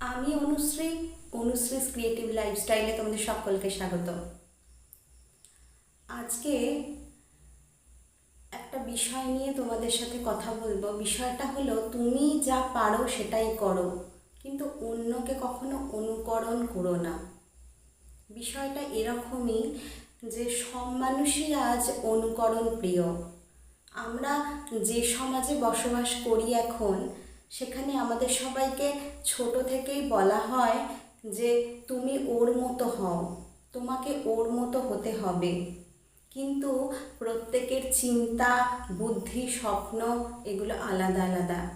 আমি অনুশ্রী অনুশ্রী ক্রিয়েটিভ লাইফস্টাইলে তোমাদের সকলকে স্বাগত আজকে একটা বিষয় নিয়ে তোমাদের সাথে কথা বলব। বিষয়টা হলো, তুমি যা পারো সেটাই করো, কিন্তু অন্যকে কখনো অনুকরণ করো না। বিষয়টা এরকমই যে সব মানুষই আজ অনুকরণ প্রিয়। আমরা যে সমাজে বসবাস করি এখন সেখানে আমাদের সবাইকে ছোট থেকেই বলা হয় যে তুমি ওর মতো হও, তোমাকে ওর মতো হতে হবে। কিন্তু প্রত্যেকের চিন্তা, বুদ্ধি, স্বপ্ন এগুলো আলাদা আলাদা।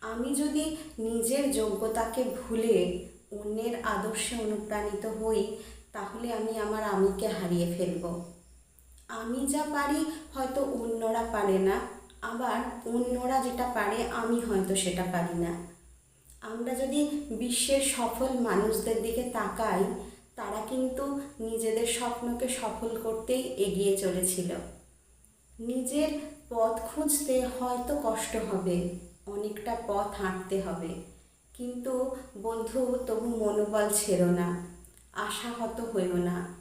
আমি যদি নিজের যোগ্যতাকে ভুলে অন্যের আদর্শে অনুপ্রাণিত হই, তাহলে আমি আমার আমিকে হারিয়ে ফেলব। আমি যা পারি হয়তো অন্যরা পারে না। আবার অন্যরা যেটা পারে, আমি হয়তো সেটা পারি না। আমরা যদি বিশ্বের সফল মানুষদের দিকে তাকাই, তারা কিন্তু নিজেদের স্বপ্নকে সফল করতেই এগিয়ে চলেছিল। নিজের পথ খুঁজতে হয়তো কষ্ট হবে, অনেকটা পথ হাঁটতে হবে। কিন্তু বন্ধু, তবু মনোবল ছেড়ো না, আশাহত হইও না।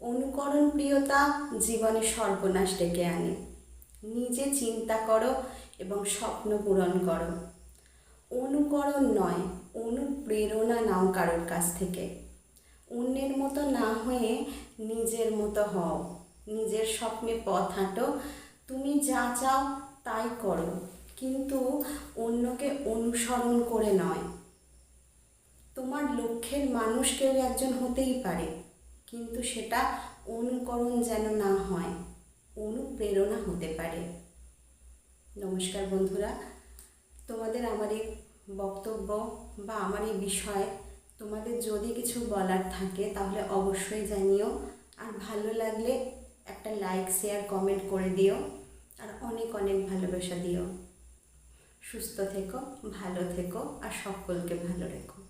অনুকরণ প্রিয়তা জীবনে সর্বনাশ ডেকে আনে। নিজে চিন্তা করো এবং স্বপ্ন পূরণ করো। অনুকরণ নয়, অনুপ্রেরণা নাও কারোর কাছ থেকে। অন্যের মতো না হয়ে নিজের মতো হও। নিজের স্বপ্নে পথ হাঁটো। তুমি যা চাও তাই করো, কিন্তু অন্যকে অনুসরণ করে নয়। তোমার লক্ষ্যের মানুষ কেউ একজন হতেই পারে, কিন্তু সেটা অনুকরণ যেন না হয়। অনুপ্রেরণা হতে পারে। নমস্কার বন্ধুরা, তোমাদের আমার এই বক্তব্য বা আমার এই বিষয়ে তোমাদের যদি কিছু বলার থাকে তাহলে অবশ্যই জানিও। আর ভালো লাগলে একটা লাইক শেয়ার কমেন্ট করে দিও। আর অনেক অনেক ভালোবাসা দিও। সুস্থ থেকো, ভালো থেকো, আর সকলকে ভালো রেখো।